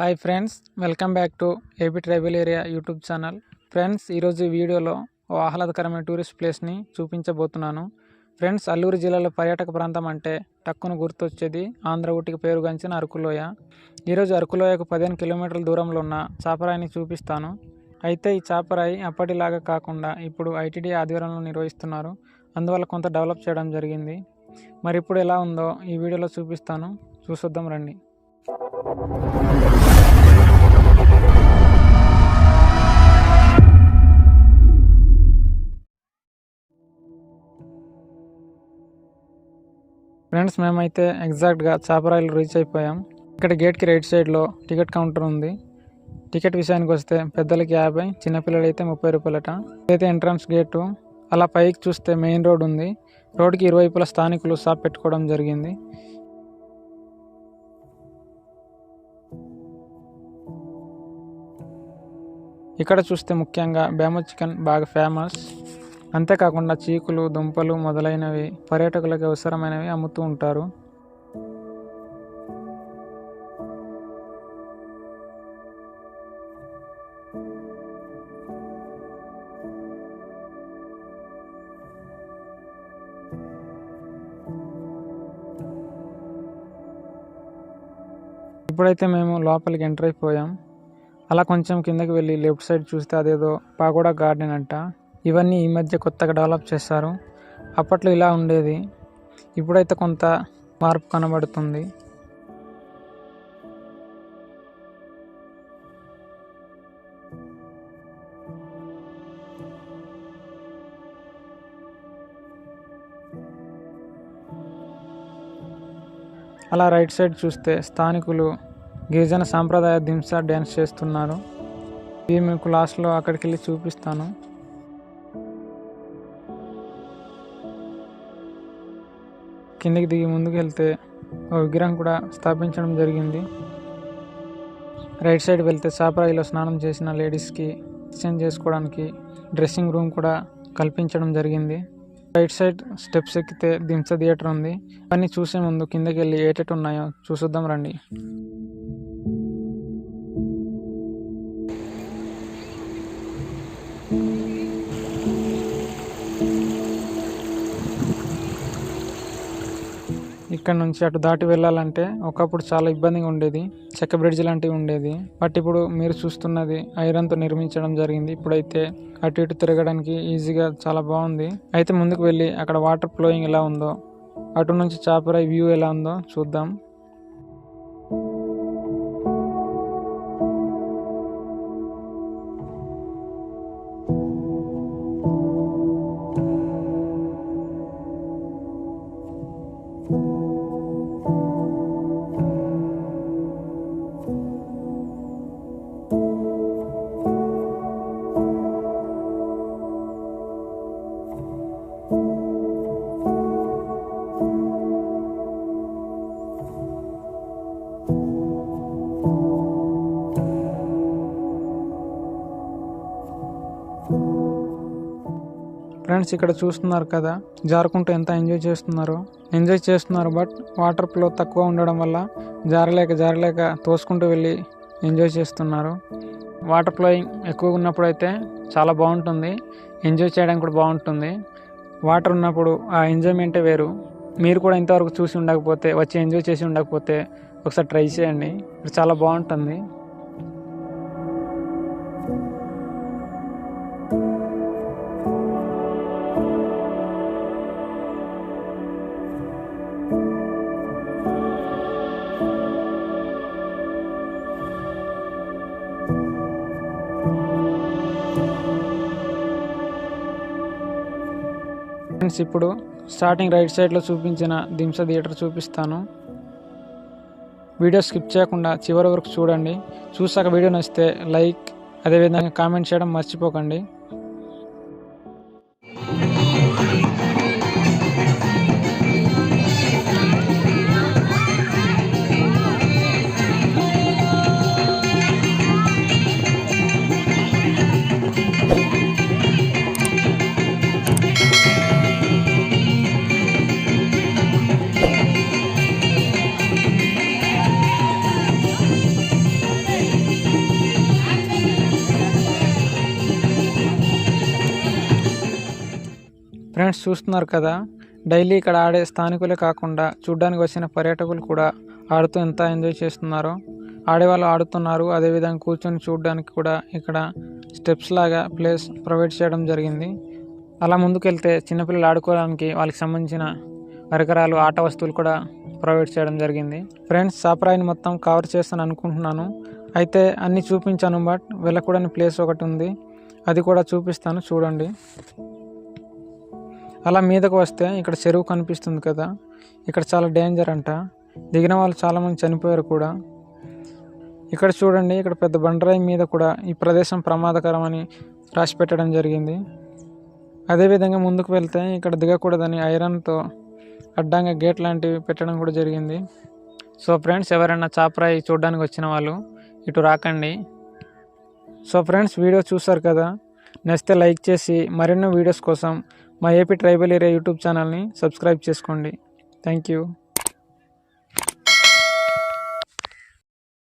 Hi friends welcome back to AP tribal area YouTube channel. Friends ఈరోజు వీడియోలో ఓ ఆహ్లాదకరమైన tourist ప్లేస్ని చూపించబోతున్నాను. ఫ్రెండ్స్ అల్లూరు జిల్లాలో పర్యాటక ప్రాంతం అంటే టక్కును గుర్తొచ్చేది ఆంధ్ర ఊటికి పేరుగాంచిన అరకులోయ. ఈరోజు అరకులోయకు పదిహేను కిలోమీటర్ల దూరంలో ఉన్న చాపరాయిని చూపిస్తాను. అయితే ఈ చాపరాయి అప్పటిలాగా కాకుండా ఇప్పుడు ఐటీడీ ఆధ్వర్యంలో నిర్వహిస్తున్నారు. అందువల్ల కొంత డెవలప్ చేయడం జరిగింది. మరి ఇప్పుడు ఎలా ఉందో ఈ వీడియోలో చూపిస్తాను. చూసొద్దాం రండి. ఫ్రెండ్స్ మేమైతే ఎగ్జాక్ట్గా చాపరాయిలు రీచ్ అయిపోయాం. ఇక్కడ గేట్కి రైట్ సైడ్లో టికెట్ కౌంటర్ ఉంది. టికెట్ విషయానికి వస్తే పెద్దలకి యాభై చిన్నపిల్లలైతే ముప్పై రూపాయలట. ఇదైతే ఎంట్రన్స్ గేటు. అలా పైకి చూస్తే మెయిన్ రోడ్ ఉంది. రోడ్కి ఇరువైపుల స్థానికులు షాప్ పెట్టుకోవడం జరిగింది. ఇక్కడ చూస్తే ముఖ్యంగా బేమో చికెన్ బాగా ఫేమస్. అంతేకాకుండా చీకులు దుంపలు మొదలైనవి పర్యాటకులకు అవసరమైనవి అమ్ముతూ ఉంటారు. ఇప్పుడైతే మేము లోపలికి ఎంటర్ అయిపోయాం. అలా కొంచెం కిందకి వెళ్ళి లెఫ్ట్ సైడ్ చూస్తే అదేదో పాగోడా గార్డెన్ అంట. ఇవన్నీ ఈ మధ్య కొత్తగా డెవలప్ చేశారు. అప్పట్లో ఇలా ఉండేది. ఇప్పుడైతే కొంత మార్పు కనబడుతుంది. అలా రైట్ సైడ్ చూస్తే స్థానికులు గిరిజన సాంప్రదాయ దింస డ్యాన్స్ చేస్తున్నారు. ఇది మీకు లాస్ట్లో అక్కడికి వెళ్ళి చూపిస్తాను. కిందికి దిగి ముందుకు వెళ్తే ఒక విగ్రహం కూడా స్థాపించడం జరిగింది. రైట్ సైడ్ వెళ్తే సాపరాయిలో స్నానం చేసిన లేడీస్కి చేంజ్ చేసుకోవడానికి డ్రెస్సింగ్ రూమ్ కూడా కల్పించడం జరిగింది. రైట్ సైడ్ స్టెప్స్ ఎక్కితే దింస థియేటర్ ఉంది. అన్నీ చూసే ముందు కిందకి వెళ్ళి ఏటెట్ ఉన్నాయో చూసొద్దాం రండి. ఇక్కడ నుంచి అటు దాటి వెళ్ళాలంటే ఒకప్పుడు చాలా ఇబ్బందిగా ఉండేది. చెక్క బ్రిడ్జ్ లాంటివి ఉండేది. బట్ ఇప్పుడు మీరు చూస్తున్నది ఐరన్తో నిర్మించడం జరిగింది. ఇప్పుడైతే అటు ఇటు తిరగడానికి ఈజీగా చాలా బాగుంది. అయితే ముందుకు వెళ్ళి అక్కడ వాటర్ ఫ్లోయింగ్ ఎలా ఉందో అటు నుంచి చాపరాయి వ్యూ ఎలా ఉందో చూద్దాం. ఫ్రెండ్స్ ఇక్కడ చూస్తున్నారు కదా జారుకుంటూ ఎంత ఎంజాయ్ చేస్తున్నారో. ఎంజాయ్ చేస్తున్నారు బట్ వాటర్ ఫ్లో తక్కువ ఉండడం వల్ల జారలేక జారలేక తోసుకుంటూ వెళ్ళి ఎంజాయ్ చేస్తున్నారు. వాటర్ ఫ్లోయింగ్ ఎక్కువగా ఉన్నప్పుడు అయితే చాలా బాగుంటుంది. ఎంజాయ్ చేయడానికి కూడా బాగుంటుంది. వాటర్ ఉన్నప్పుడు ఆ ఎంజాయ్మెంటే వేరు. మీరు కూడా ఇంతవరకు చూసి ఉండకపోతే వచ్చి ఎంజాయ్ చేసి ఉండకపోతే ఒకసారి ట్రై చేయండి. చాలా బాగుంటుంది. ఫ్రెండ్స్ ఇప్పుడు స్టార్టింగ్ రైట్ సైడ్లో చూపించిన దింస థియేటర్ చూపిస్తాను. వీడియో స్కిప్ చేయకుండా చివరి వరకు చూడండి. చూసాక వీడియో నచ్చితే లైక్ అదేవిధంగా కామెంట్ చేయడం మర్చిపోకండి. ఫ్రెండ్స్ చూస్తున్నారు కదా డైలీ ఇక్కడ ఆడే స్థానికులే కాకుండా చూడ్డానికి వచ్చిన పర్యాటకులు కూడా ఆడుతూ ఎంత ఎంజాయ్ చేస్తున్నారో ఆడేవాళ్ళు ఆడుతున్నారు అదేవిధంగా కూర్చొని చూడడానికి కూడా ఇక్కడ స్టెప్స్ లాగా ప్లేస్ ప్రొవైడ్ చేయడం జరిగింది. అలా ముందుకెళ్తే చిన్నపిల్లలు ఆడుకోవడానికి వాళ్ళకి సంబంధించిన పరికరాలు ఆట వస్తువులు కూడా ప్రొవైడ్ చేయడం జరిగింది. ఫ్రెండ్స్ సాప్రాయిని మొత్తం కవర్ చేస్తాను అనుకుంటున్నాను. అయితే అన్నీ చూపించాను బట్ వెళ్ళకూడని ప్లేస్ ఒకటి ఉంది. అది కూడా చూపిస్తాను చూడండి. అలా మీదకు వస్తే ఇక్కడ చెరువు కనిపిస్తుంది కదా ఇక్కడ చాలా డేంజర్ అంట. దిగిన వాళ్ళు చాలామంది చనిపోయారు కూడా. ఇక్కడ చూడండి ఇక్కడ పెద్ద బండరాయి మీద కూడా ఈ ప్రదేశం ప్రమాదకరమని రాసి పెట్టడం జరిగింది అదేవిధంగా ముందుకు వెళ్తే ఇక్కడ దిగకూడదని ఐరన్తో అడ్డంగా గేట్ లాంటివి పెట్టడం కూడా జరిగింది. సో ఫ్రెండ్స్ ఎవరైనా చాపరాయి చూడడానికి వచ్చిన వాళ్ళు ఇటు రాకండి. సో ఫ్రెండ్స్ వీడియో చూసారు కదా? నచ్చితే లైక్ చేసి మరెన్నో వీడియోస్ కోసం మా ఏపీ ట్రైబల్ ఏరియా యూట్యూబ్ ఛానల్ని సబ్స్క్రైబ్ చేసుకోండి. Thank you.